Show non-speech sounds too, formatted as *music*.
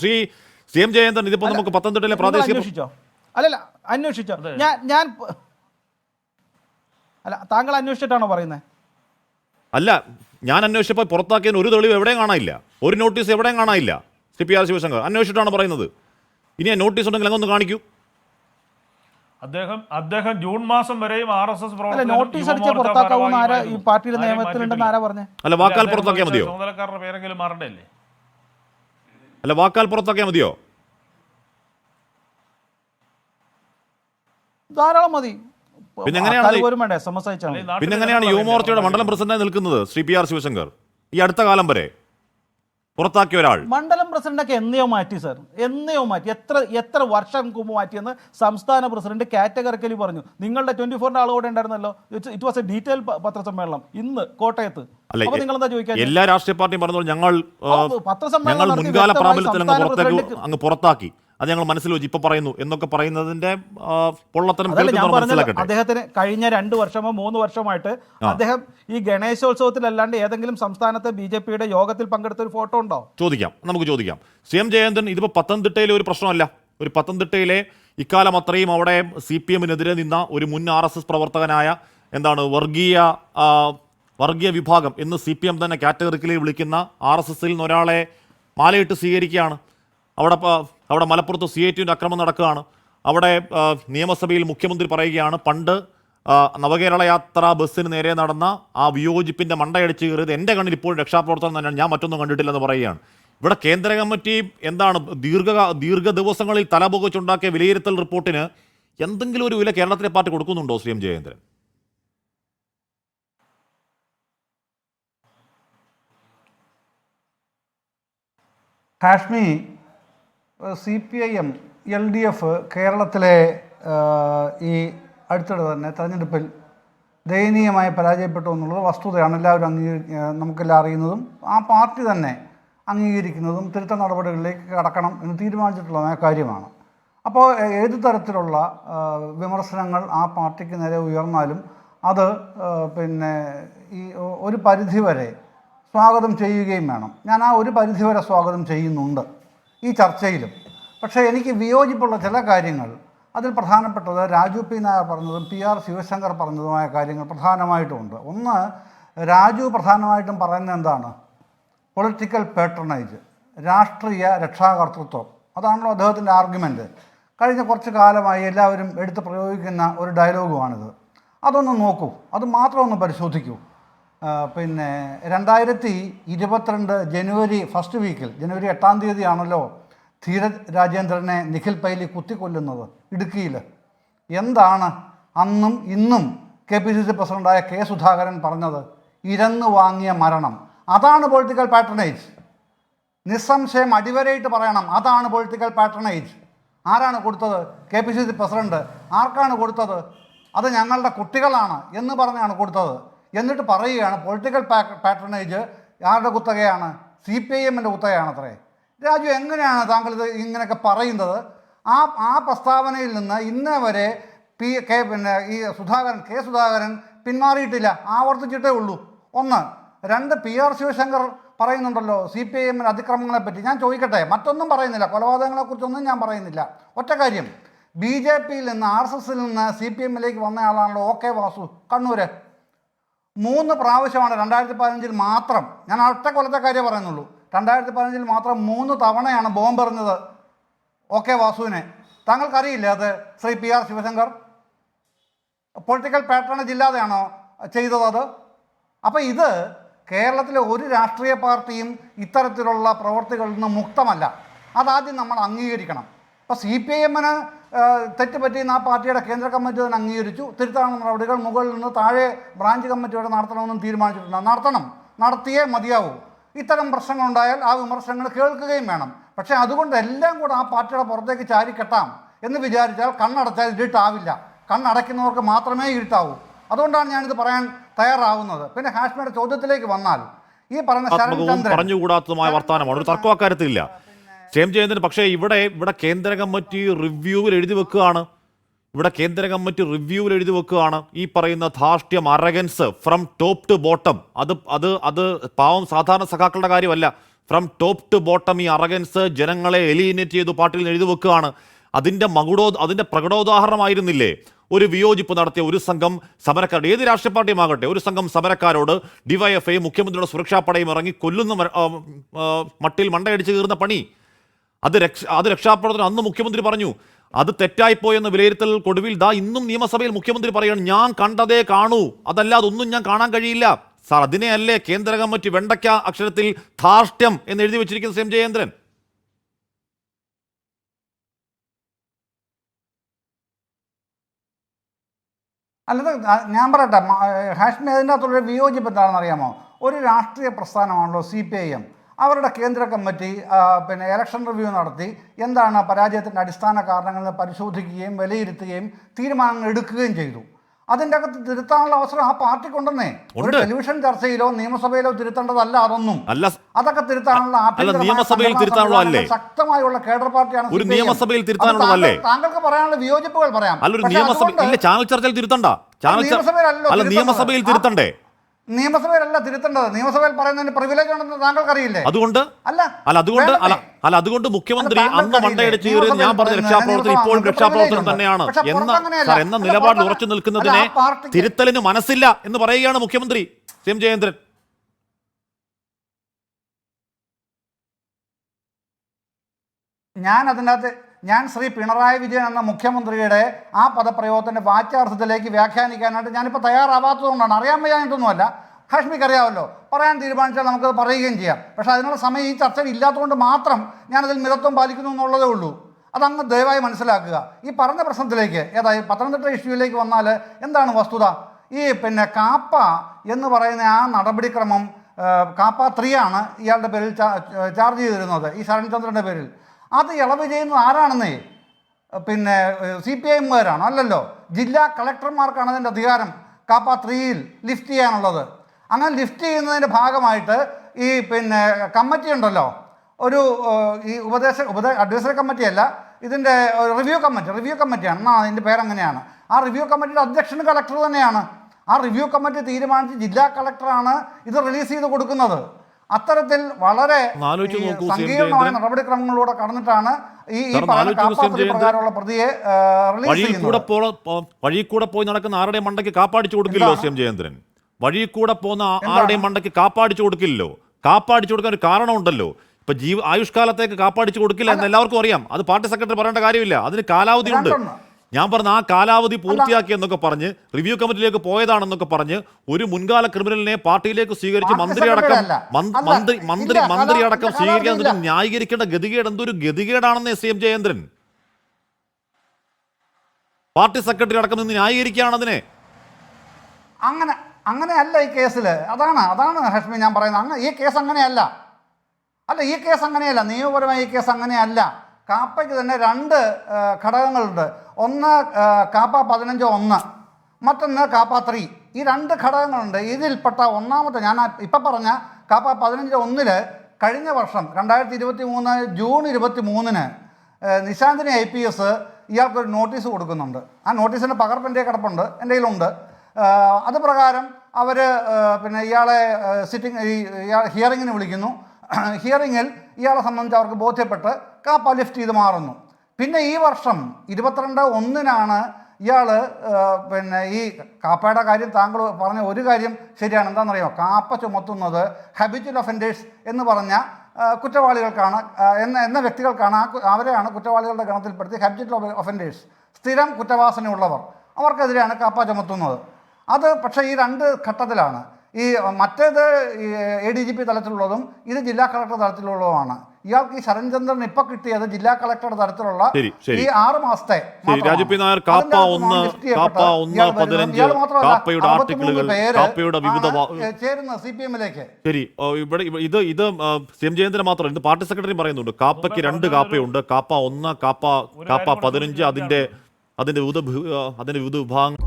Shri C M Jayanthan ഇതിപ്പോ നമുക്ക് പത്തനംതിട്ടയിലെ പ്രാദേശിക അന്വേഷിച്ചോ? അല്ലല്ല അന്വേഷിച്ചോ. ഞാൻ ഞാൻ അല്ല താങ്കൾ അന്വേഷിച്ചിട്ടാണോ പറയുന്നത് അല്ല ഞാൻ അന്വേഷിച്ചപ്പോൾ പുറത്താക്കിയതിന് ഒരു തെളിവ് എവിടെയും കാണാനില്ല. ഒരു നോട്ടീസ് എവിടെയും കാണാനില്ല. സി പി ആർ ശിവശങ്കർ അന്വേഷിച്ചിട്ടാണ് പറയുന്നത്? ഇനി ആ നോട്ടീസ് ഉണ്ടെങ്കിൽ അങ്ങൊന്ന് കാണിക്കൂ. അദ്ദേഹം അദ്ദേഹം ജൂൺ മാസം വരെയും ആർ എസ് എസ് അല്ല നോട്ടീസ് അടിച്ച് പുറത്താക്കാവുന്ന ആരാ ഈ പാർട്ടിയുടെ നിയമത്തിലുണ്ടെന്ന് ആരാ പറഞ്ഞേ? അല്ല വാക്കാൽ പുറത്താക്കിയാൽ മതിയോ? ചുമതലക്കാരുടെ പേരെങ്കിലും മാറണ്ടല്ലേ? അല്ല വാക്കാൽ പുറത്താക്കിയാൽ മതിയോ? ധാരാളം മതി. പിന്നെ എങ്ങനെയാണ് ആൾക്കാര് ഇത്? പോലും വേണ്ട എസ് എം എസ് അയച്ചാൽ മതി. നാട്ടിൽ പിന്നെ എങ്ങനെയാണ് ജനങ്ങൾ യുവമോർച്ചയുടെ മണ്ഡലം പ്രസിഡന്റായി നിൽക്കുന്നത് ശ്രീ പി ആർ ശിവശങ്കർ? ഈ അടുത്ത കാലം വരെ. പുറത്താക്കിയ ഒരാൾ. മണ്ഡലം പ്രസിഡന്റൊക്കെ എന്നയോ മാറ്റി സാർ? എന്നയോ മാറ്റി? എത്ര എത്ര വർഷം മുമ്പ് മാറ്റിയെന്ന് സംസ്ഥാന പ്രസിഡന്റ് കാറ്റഗറിക്കലി പറഞ്ഞു. നിങ്ങളുടെ ട്വന്റി ഫോറിന്റെ ആളുകൂടെ ഉണ്ടായിരുന്നല്ലോ. ഇറ്റ് വാസ് എ ഡീറ്റെയിൽ പത്രസമ്മേളനം. ഇന്ന് കോട്ടയത്ത്. അപ്പൊ നിങ്ങൾ എന്താ ചോദിക്കാൻ എല്ലാ രാഷ്ട്രീയ പാർട്ടിയും പറഞ്ഞോളൂ ഞങ്ങൾ പത്രസമ്മേളനം മുൻകാല പ്രാബല്യത്തിൽ അങ്ങ് പുറത്താക്കി. അത് ഞങ്ങൾ മനസ്സിൽ വെച്ച് ഇപ്പൊ പറയുന്നു എന്നൊക്കെ പറയുന്നതിന്റെ പൊള്ളത്തരം മനസ്സിലാക്കട്ടെ? അദ്ദേഹത്തിന് കഴിഞ്ഞ രണ്ട് വർഷമോ മൂന്ന് വർഷമായിട്ട് അദ്ദേഹം ഈ ഗണേശോത്സവത്തിലല്ലാണ്ട് ഏതെങ്കിലും സംസ്ഥാനത്തെ ബി ജെ പിയുടെ യോഗത്തിൽ പങ്കെടുത്ത ഒരു ഫോട്ടോ ഉണ്ടോ? ചോദിക്കാം നമുക്ക് ചോദിക്കാം. സി എം ജയന്തൻ ഇതിപ്പോ പത്തനംതിട്ടയിലെ ഒരു പ്രശ്നമല്ല. ഒരു പത്തനംതിട്ടയിലെ ഇക്കാലം അത്രയും അവിടെ സി പി എമ്മിനെതിരെ നിന്ന ഒരു മുൻ ആർ എസ് എസ് പ്രവർത്തകനായ എന്താണ് വർഗീയ വർഗീയ വിഭാഗം എന്ന് സി പി എം തന്നെ കാറ്റഗറിക്കലി വിളിക്കുന്ന ആർ എസ് എസിൽ നിന്ന് ഒരാളെ മാലയിട്ട് സ്വീകരിക്കുകയാണ്. അവിടെ അവിടെ മലപ്പുറത്ത് സി ഐ ടിന്റെ അക്രമം നടക്കുകയാണ്. അവിടെ നിയമസഭയിൽ മുഖ്യമന്ത്രി പറയുകയാണ് പണ്ട് നവകേരള യാത്ര ബസ്സിന് നേരെ നടന്ന ആ വിയോജിപ്പിന്റെ മണ്ടയടിച്ച് കയറിയത് എന്റെ കണ്ണിൽ ഇപ്പോഴും രക്ഷാപ്രവർത്തനം തന്നെയാണ്. ഞാൻ മറ്റൊന്നും കണ്ടിട്ടില്ലെന്ന് പറയുകയാണ്. ഇവിടെ കേന്ദ്ര കമ്മിറ്റി എന്താണ് ദീർഘ ദീർഘ ദിവസങ്ങളിൽ തലപുകച്ചുണ്ടാക്കിയ വിലയിരുത്തൽ റിപ്പോർട്ടിന് എന്തെങ്കിലും ഒരു വില കേരളത്തിലെ പാർട്ടി കൊടുക്കുന്നുണ്ടോ Shri M Jayendran Hashmi C P I M L D F കേരളത്തിലെ ഈ അടുത്തിടെ തന്നെ തെരഞ്ഞെടുപ്പിൽ ദയനീയമായി പരാജയപ്പെട്ടു എന്നുള്ളത് വസ്തുതയാണ്. എല്ലാവരും അംഗീകരി നമുക്കെല്ലാം അറിയുന്നതും ആ പാർട്ടി തന്നെ അംഗീകരിക്കുന്നതും തിരുത്ത നടപടികളിലേക്ക് കടക്കണം എന്ന് തീരുമാനിച്ചിട്ടുള്ള കാര്യമാണ്. അപ്പോൾ ഏത് തരത്തിലുള്ള വിമർശനങ്ങൾ ആ പാർട്ടിക്ക് നേരെ ഉയർന്നാലും അത് പിന്നെ ഈ ഒരു പരിധിവരെ സ്വാഗതം ചെയ്യുകയും വേണം. ഞാൻ ആ ഒരു പരിധിവരെ സ്വാഗതം ചെയ്യുന്നുണ്ട്. ഈ ചർച്ചയിലും. പക്ഷേ എനിക്ക് വിയോജിപ്പുള്ള ചില കാര്യങ്ങൾ അതിൽ പ്രധാനപ്പെട്ടത് രാജു പി നായർ പറഞ്ഞതും പി ആർ ശിവശങ്കർ പറഞ്ഞതുമായ കാര്യങ്ങൾ പ്രധാനമായിട്ടുമുണ്ട് ഒന്ന് രാജു പ്രധാനമായിട്ടും പറയുന്നത് എന്താണ്? പൊളിറ്റിക്കൽ പേട്രണേജ് രാഷ്ട്രീയ രക്ഷാകർതൃത്വം. അതാണല്ലോ അദ്ദേഹത്തിന്റെ ആർഗ്യുമെന്റ് കഴിഞ്ഞ കുറച്ച് കാലമായി എല്ലാവരും എടുത്ത് പ്രയോഗിക്കുന്ന ഒരു ഡയലോഗുമാണിത് അതൊന്ന് നോക്കൂ. അത് മാത്രം ഒന്ന് പരിശോധിക്കൂ. പിന്നെ രണ്ടായിരത്തി ഇരുപത്തിരണ്ട് ജനുവരി ഫസ്റ്റ് വീക്കിൽ ജനുവരി എട്ടാം തീയതിയാണല്ലോ ധീരജ് രാജേന്ദ്രനെ നിഖിൽ പൈലി കുത്തിക്കൊല്ലുന്നത് ഇടുക്കിയിൽ എന്താണ് അന്നും ഇന്നും കെ പി സി സി പ്രസിഡന്റായ കെ സുധാകരൻ പറഞ്ഞത്? ഇരന്ന് വാങ്ങിയ മരണം. അതാണ് പൊളിറ്റിക്കൽ പാറ്റേണേജ് നിസ്സംശയം അടിവരയിട്ട് പറയണം അതാണ് പൊളിറ്റിക്കൽ പാറ്റേണേജ് ആരാണ് കൊടുത്തത്? K P C C president. ആർക്കാണ് കൊടുത്തത്? അത് ഞങ്ങളുടെ കുട്ടികളാണ് എന്ന് പറഞ്ഞാണ് കൊടുത്തത്. എന്നിട്ട് പറയുകയാണ് പൊളിറ്റിക്കൽ പാട്രണേജ് ആരുടെ കുത്തകയാണ്? സി പി ഐ എമ്മിന്റെ കുത്തകയാണത്രേ. രാജു എങ്ങനെയാണ് താങ്കൾ ഇത് ഇങ്ങനെയൊക്കെ പറയുന്നത്? ആ ആ പ്രസ്താവനയിൽ നിന്ന് ഇന്നേ വരെ പി കെ പിന്നെ ഈ സുധാകരൻ കെ സുധാകരൻ പിന്മാറിയിട്ടില്ല ആവർത്തിച്ചിട്ടേ ഉള്ളൂ. ഒന്ന് രണ്ട് പി ആർ ശിവശങ്കർ പറയുന്നുണ്ടല്ലോ സി പി ഐ എമ്മിന്റെ അതിക്രമങ്ങളെ പറ്റി. ഞാൻ ചോദിക്കട്ടെ മറ്റൊന്നും പറയുന്നില്ല കൊലപാതകങ്ങളെക്കുറിച്ചൊന്നും ഞാൻ പറയുന്നില്ല. ഒറ്റ കാര്യം ബി ജെ പിയിൽ നിന്ന് ആർ എസ് എസിൽ നിന്ന് സി പി എമ്മിലേക്ക് വന്നയാളാണല്ലോ ഒ കെ വാസു കണ്ണൂര്. മൂന്ന് പ്രാവശ്യമാണ് രണ്ടായിരത്തി പതിനഞ്ചിൽ മാത്രം. ഞാൻ ഒറ്റ കൊല്ലത്തെ കാര്യം പറയുന്നുള്ളൂ. രണ്ടായിരത്തി പതിനഞ്ചിൽ മാത്രം മൂന്ന് തവണയാണ് ബോംബെറിഞ്ഞത് ഓക്കെ വാസുവിനെ. താങ്കൾക്കറിയില്ലേ അത് Shri P R Sivasankar? Political patronage ഇല്ലാതെയാണോ ചെയ്തത് അത്? അപ്പോൾ ഇത് കേരളത്തിലെ ഒരു രാഷ്ട്രീയ പാർട്ടിയും ഇത്തരത്തിലുള്ള പ്രവർത്തികളിൽ നിന്ന് മുക്തമല്ല. അതാദ്യം നമ്മൾ അംഗീകരിക്കണം. അപ്പോൾ സി പി ഐ എമ്മിന് തെറ്റ് പറ്റിയെന്ന് ആ പാർട്ടിയുടെ കേന്ദ്ര കമ്മിറ്റി തന്നെ അംഗീകരിച്ചു. തിരുത്താനുള്ള നടപടികൾ മുകളിൽ നിന്ന് താഴെ ബ്രാഞ്ച് കമ്മിറ്റി വരെ നടത്തണമെന്നും തീരുമാനിച്ചിട്ടുണ്ട്. നടത്തണം. നടത്തിയേ മതിയാവൂ. ഇത്തരം പ്രശ്നങ്ങളുണ്ടായാൽ ആ വിമർശനങ്ങൾ കേൾക്കുകയും വേണം. പക്ഷേ അതുകൊണ്ട് എല്ലാം കൂടെ ആ പാർട്ടിയുടെ പുറത്തേക്ക് ചാരിക്കെട്ടാം എന്ന് വിചാരിച്ചാൽ കണ്ണടച്ചാൽ ഇരുട്ടാവില്ല. കണ്ണടയ്ക്കുന്നവർക്ക് മാത്രമേ ഇരുട്ടാവൂ. അതുകൊണ്ടാണ് ഞാനിത് പറയാൻ തയ്യാറാവുന്നത്. പിന്നെ ഹാഷ്മയുടെ ചോദ്യത്തിലേക്ക് വന്നാൽ ഈ പറഞ്ഞ ആത്മകവും ശരൺചന്ദ്രൻ പറഞ്ഞുകൂടാത്തതുമായ വർത്തമാനമാണ്. ഒരു തർക്കം അക്കാര്യത്തിലില്ല ശ്രീം ചെയ്യുന്നതിന് പക്ഷേ ഇവിടെ ഇവിടെ കേന്ദ്ര കമ്മിറ്റി റിവ്യൂവിൽ എഴുതി വെക്കുകയാണ്. ഇവിടെ കേന്ദ്ര കമ്മിറ്റി റിവ്യൂവിൽ എഴുതി വെക്കുകയാണ്. ഈ പറയുന്ന ധാർഷ്ട്യം arrogance from top to bottom അത് അത് അത് പാവം സാധാരണ സഖാക്കളുടെ കാര്യമല്ല. ഫ്രം ടോപ്പ് ടു ബോട്ടം ഈ അറഗൻസ് ജനങ്ങളെ എലിമിനേറ്റ് ചെയ്തു പാർട്ടിയിൽ എഴുതി വെക്കുകയാണ്. അതിന്റെ മകുടോ അതിന്റെ പ്രകടോദാഹരണമായിരുന്നില്ലേ? ഒരു വിയോജിപ്പ് നടത്തിയ ഒരു സംഘം സമരക്കാർ ഏത് രാഷ്ട്രീയ പാർട്ടിയുമാകട്ടെ ഒരു സംഘം സമരക്കാരോട് ഡിവൈഎഫ്ഐ മുഖ്യമന്ത്രിയുടെ സുരക്ഷാ പടയും ഇറങ്ങി കൊല്ലുന്ന മട്ടിൽ മണ്ടയടിച്ച് കീറുന്ന പണി. അത് രക്ഷ അത് രക്ഷാപ്രവർത്തനം അന്ന് മുഖ്യമന്ത്രി പറഞ്ഞു. അത് തെറ്റായിപ്പോയെന്ന വിലയിരുത്തൽ കൊടുവിൽ ദാ ഇന്നും നിയമസഭയിൽ മുഖ്യമന്ത്രി പറയാണ് ഞാൻ കണ്ടതേ കാണൂ. അതല്ലാതെ ഒന്നും ഞാൻ കാണാൻ കഴിയില്ല. സാർ അതിനെയല്ലേ കേന്ദ്ര കമ്മിറ്റി വെണ്ടയ്ക്ക അക്ഷരത്തിൽ ധാർഷ്ട്യം എന്ന് എഴുതി വെച്ചിരിക്കുന്ന സി. എം. ജയേന്ദ്രൻ? അല്ലത് ഞാൻ പറയട്ടെ ഹാഷ്മി അതിന്റെ അകത്തുള്ള വിയോജിപ്പ് എന്താണെന്ന് അറിയാമോ? ഒരു രാഷ്ട്രീയ പ്രസ്ഥാനമാണല്ലോ സി പി ഐ എം. അവരുടെ കേന്ദ്ര കമ്മിറ്റി പിന്നെ ഇലക്ഷൻ റിവ്യൂ നടത്തി. എന്താണ് പരാജയത്തിന്റെ അടിസ്ഥാന കാരണങ്ങൾ പരിശോധിക്കുകയും വിലയിരുത്തുകയും തീരുമാനങ്ങൾ എടുക്കുകയും ചെയ്തു. അതിന്റെ അകത്ത് തിരുത്താനുള്ള അവസരം ആ പാർട്ടിക്കുണ്ടെന്നേ. ഒരു ടെലിവിഷൻ ചർച്ചയിലോ നിയമസഭയിലോ തിരുത്തേണ്ടതല്ല അതൊന്നും. അല്ല അതൊക്കെ തിരുത്താനുള്ള നിയമസഭയിൽ തിരുത്താനുള്ള? ശക്തമായുള്ള കേഡർ പാർട്ടിയാണ് ഒരു നിയമസഭയിൽ തിരുത്താനുള്ളതല്ലേ? താങ്കൾക്ക് പറയാനുള്ള വിയോജിപ്പുകൾ പറയാം. ചാനൽ ചർച്ചയിൽ തിരുത്തണ്ട. ചാനൽ അല്ല നിയമസഭയിൽ തിരുത്തണ്ടേ? നിയമസഭയിലല്ല തിരുത്തേണ്ടത്. നിയമസഭയിൽ പറയുന്നതിന് പ്രിവിലേജ് ഉണ്ടെന്ന് താങ്കൾക്ക് അറിയില്ലേ അതുകൊണ്ട്? അല്ല അല്ല അതുകൊണ്ട് അല്ല അല്ല അതുകൊണ്ട് മുഖ്യമന്ത്രി അന്ന് മണ്ടയടിച്ച്? ഞാൻ പറഞ്ഞ രക്ഷാപ്രവർത്തനം ഇപ്പോഴും രക്ഷാപ്രവർത്തനം തന്നെയാണ്. എന്ന. എന്ന നിലപാടിൽ ഉറച്ചു നിൽക്കുന്നതിനെ തിരുത്തലിന് മനസ്സില്ല എന്ന് പറയുകയാണ് മുഖ്യമന്ത്രി സി എം ജയേന്ദ്രൻ ഞാൻ അതിനകത്ത് ഞാൻ ശ്രീ പിണറായി വിജയൻ എന്ന മുഖ്യമന്ത്രിയുടെ ആ പദപ്രയോഗത്തിന്റെ വാച്യാർത്ഥത്തിലേക്ക് വ്യാഖ്യാനിക്കാനായിട്ട് ഞാനിപ്പോൾ തയ്യാറാവാത്തതുകൊണ്ടാണ്. അറിയാൻ വയ്യാഞ്ഞിട്ടൊന്നുമല്ല ഹാഷ്മിക്ക് അറിയാമല്ലോ പറയാൻ തീരുമാനിച്ചാൽ നമുക്കത് പറയുകയും ചെയ്യാം. പക്ഷേ അതിനുള്ള സമയം ഈ ചർച്ചയിൽ ഇല്ലാത്തതുകൊണ്ട് മാത്രം ഞാനതിൽ മിതത്വം പാലിക്കുന്നു എന്നുള്ളതേ ഉള്ളൂ. അതങ്ങ് ദയവായി മനസ്സിലാക്കുക. ഈ പറഞ്ഞ പ്രശ്നത്തിലേക്ക് ഏതായി പത്തനംതിട്ട ഇഷ്യൂവിലേക്ക് വന്നാൽ എന്താണ് വസ്തുത? ഈ പിന്നെ കാപ്പ എന്ന് പറയുന്ന ആ നടപടിക്രമം കാപ്പ ത്രീ ആണ് ഇയാളുടെ പേരിൽ ചാർജ് ചെയ്തിരുന്നത്. ഈ ശരൺചന്ദ്രന്റെ പേരിൽ. അത് ഇളവ് ചെയ്യുന്നത് ആരാണെന്നേ? പിന്നെ സി പി ഐ എമ്മുകാരാണോ? അല്ലല്ലോ. ജില്ലാ കളക്ടർമാർക്കാണ് അതിന്റെ അധികാരം കാപ്പ ത്രീയിൽ ലിഫ്റ്റ് ചെയ്യാനുള്ളത്. അങ്ങനെ ലിഫ്റ്റ് ചെയ്യുന്നതിന്റെ ഭാഗമായിട്ട് ഈ പിന്നെ കമ്മിറ്റി ഉണ്ടല്ലോ. ഒരു ഈ ഉപദേശ ഉപദേ അഡ്വൈസറി കമ്മിറ്റിയല്ല ഇതിന്റെ റിവ്യൂ കമ്മിറ്റി റിവ്യൂ കമ്മിറ്റിയാണ്. എന്നാ അതിന്റെ പേരങ്ങനെയാണ്. ആ റിവ്യൂ കമ്മിറ്റിയുടെ അധ്യക്ഷൻ കളക്ടർ തന്നെയാണ്. ആ റിവ്യൂ കമ്മിറ്റി തീരുമാനിച്ച് ജില്ലാ കളക്ടറാണ് ഇത് റിലീസ് ചെയ്ത് കൊടുക്കുന്നത്. അത്തരത്തിൽ വളരെ. സങ്കീർണമായ നടപടിക്രമങ്ങളിലൂടെ കടന്നിട്ടാണ് ഈ. പ്രകാരമുള്ള പ്രതിയെ വഴിയിൽ കൂടെ പോയി നടക്കുന്ന ആരുടെ മണ്ടയ്ക്ക് കാപ്പാടിച്ചു കൊടുക്കില്ലോ? സി എം ജയേന്ദ്രൻ വഴി കൂടെ പോകുന്ന ആരുടെയും മണ്ടയ്ക്ക് കാപ്പാടിച്ചു കൊടുക്കില്ലല്ലോ കാപ്പാടിച്ചു കൊടുക്കാൻ ഒരു കാരണമുണ്ടല്ലോ ഇപ്പൊ ജീവ ആയുഷ്കാലത്തേക്ക് കാപ്പാടിച്ചു കൊടുക്കില്ല എന്ന് എല്ലാവർക്കും അറിയാം അത് പാർട്ടി സെക്രട്ടറി പറയേണ്ട കാര്യമില്ല അതിന് കാലാവധി ഉണ്ട് രണ്ടെണ്ണം. ഞാൻ പറഞ്ഞ ആ കാലാവധി പൂർത്തിയാക്കി എന്നൊക്കെ പറഞ്ഞ് റിവ്യൂ കമ്മിറ്റിയിലേക്ക് പോയതാണെന്നൊക്കെ പറഞ്ഞ് ഒരു മുൻകാല ക്രിമിനലിനെ പാർട്ടിയിലേക്ക് സ്വീകരിച്ച് മന്ത്രി അടക്കം മന്ത്രി മന്ത്രി മന്ത്രി അടക്കം സ്വീകരിക്കാൻ. ന്യായീകരിക്കേണ്ട ഗതികേട് എന്തൊരു ഗതികേടാണെന്ന് S M Jayendran? Party secretary അടക്കം നിന്ന് ന്യായീകരിക്കുകയാണ് അതിനെ. അങ്ങനെ അങ്ങനെയല്ല ഈ കേസിൽ അതാണ് അതാണ് ഹഷ്മി ഞാൻ പറയുന്നത്. അങ്ങനെ ഈ കേസ് അങ്ങനെയല്ല. അല്ല ഈ കേസ് അങ്ങനെയല്ല. നിയമപരമായി ഈ കേസ് അങ്ങനെയല്ല. കാപ്പയ്ക്ക് തന്നെ രണ്ട് ഘടകങ്ങളുണ്ട്. ഒന്ന് കാപ്പ പതിനഞ്ച് ഒന്ന്. മറ്റൊന്ന് കാപ്പ ത്രീ. ഈ രണ്ട് ഘടകങ്ങളുണ്ട്. ഇതിൽപ്പെട്ട ഒന്നാമത്തെ ഞാൻ ഇപ്പം പറഞ്ഞ കാപ്പ പതിനഞ്ച് ഒന്നിൽ കഴിഞ്ഞ വർഷം രണ്ടായിരത്തി ഇരുപത്തി മൂന്ന് ജൂൺ ഇരുപത്തി മൂന്നിന് നിശാന്തിനി ഐ പി എസ് ഇയാൾക്കൊരു നോട്ടീസ് കൊടുക്കുന്നുണ്ട്. ആ നോട്ടീസിന്റെ പകർപ്പ് എന്റെ കിടപ്പുണ്ട്. എന്റെ കയ്യിലുണ്ട്. അത് പ്രകാരം അവർ പിന്നെ ഇയാളെ സിറ്റിംഗ് ഈ ഹിയറിങ്ങിന് വിളിക്കുന്നു. *clears throat* ഹിയറിങ്ങിൽ ഇയാളെ സംബന്ധിച്ച് അവർക്ക് ബോധ്യപ്പെട്ട് കാപ്പ ലിഫ്റ്റ് ചെയ്ത് മാറുന്നു. പിന്നെ ഈ വർഷം ഇരുപത്തിരണ്ട് ഒന്നിനാണ് ഇയാൾ പിന്നെ ഈ കാപ്പയുടെ കാര്യം താങ്കൾ പറഞ്ഞ ഒരു കാര്യം ശരിയാണ്. എന്താണെന്നറിയോ? കാപ്പ ചുമത്തുന്നത് ഹാബിറ്റൽ ഒഫൻഡേഴ്സ് എന്ന് പറഞ്ഞ കുറ്റവാളികൾക്കാണ് എന്ന എന്ന വ്യക്തികൾക്കാണ്. ആ അവരെയാണ് കുറ്റവാളികളുടെ ഗണത്തിൽപ്പെടുത്തി ഹാബിറ്റൽ ഒഫൻഡേഴ്സ് സ്ഥിരം കുറ്റവാസനയുള്ളവർ. അവർക്കെതിരെയാണ് കാപ്പ ചുമത്തുന്നത്. അത് പക്ഷേ ഈ രണ്ട് ഘട്ടത്തിലാണ്. ഈ മറ്റേത് എ ഡി ജി പി തലത്തിലുള്ളതും ഇത് ജില്ലാ കളക്ടർ തലത്തിലുള്ളതുമാണ്. ഇയാൾക്ക് ഈ ശരൺചന്ദ്രൻ ഇപ്പൊ കിട്ടിയത് ജില്ലാ കളക്ടറുടെ ശരി. ഈ ആറ് മാസത്തെ ശരി രാജു നായർ കാപ്പ ഒന്ന് കാപ്പ ഒന്ന് പതിനഞ്ച് കാപ്പയുടെ ആർട്ടിക്കിളുകൾ കാപ്പയുടെ വിവിധ വാ- ചേരുന്ന സി പി എമ്മിലേക്ക്. ശരി ഓ, ഇവിടെ ഇത് ഇത് സി എം ജയേന്ദ്രൻ മാത്രം ഇത് പാർട്ടി സെക്രട്ടറി പറയുന്നുണ്ട്. കാപ്പയ്ക്ക് രണ്ട് കാപ്പയുണ്ട്. കാപ്പ ഒന്ന് കാപ്പ കാപ്പ പതിനഞ്ച് അതിന്റെ അതിന്റെ വിവിധ അതിന്റെ വിവിധ വിഭാഗങ്ങൾ